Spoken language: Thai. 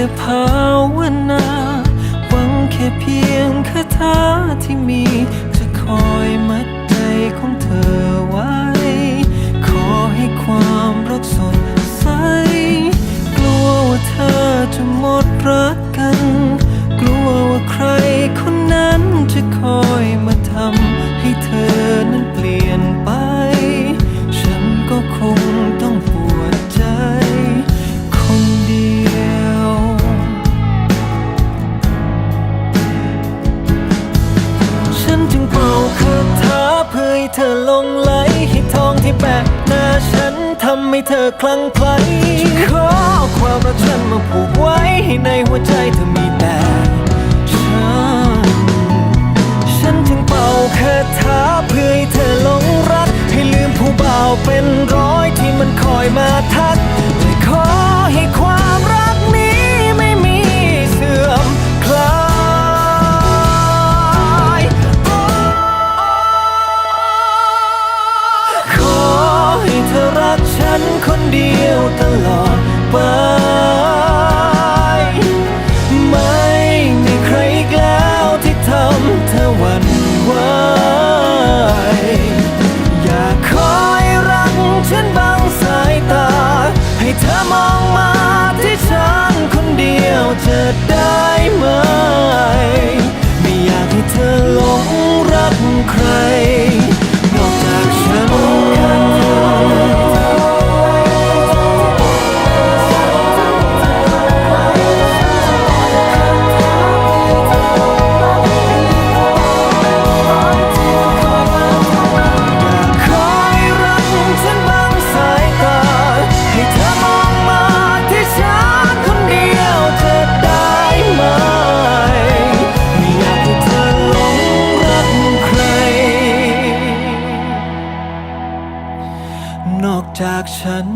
แต่ภาวนาหวังแค่เพียงคาถา เพื่อให้เธอลงไหลให้ทองที่แปะหน้าฉันทำให้เธอคลั่งไคล้ขอความรักฉันมาผูกไว้ให้ในหัวใจเธอมีแต่ฉัน ฉันจึงเป่าคาถาเพื่อให้เธอหลงรัก ให้ลืมผู้บ่าวเป็นร้อยที่มันคอยมาทักและขอให้ความ ฉัน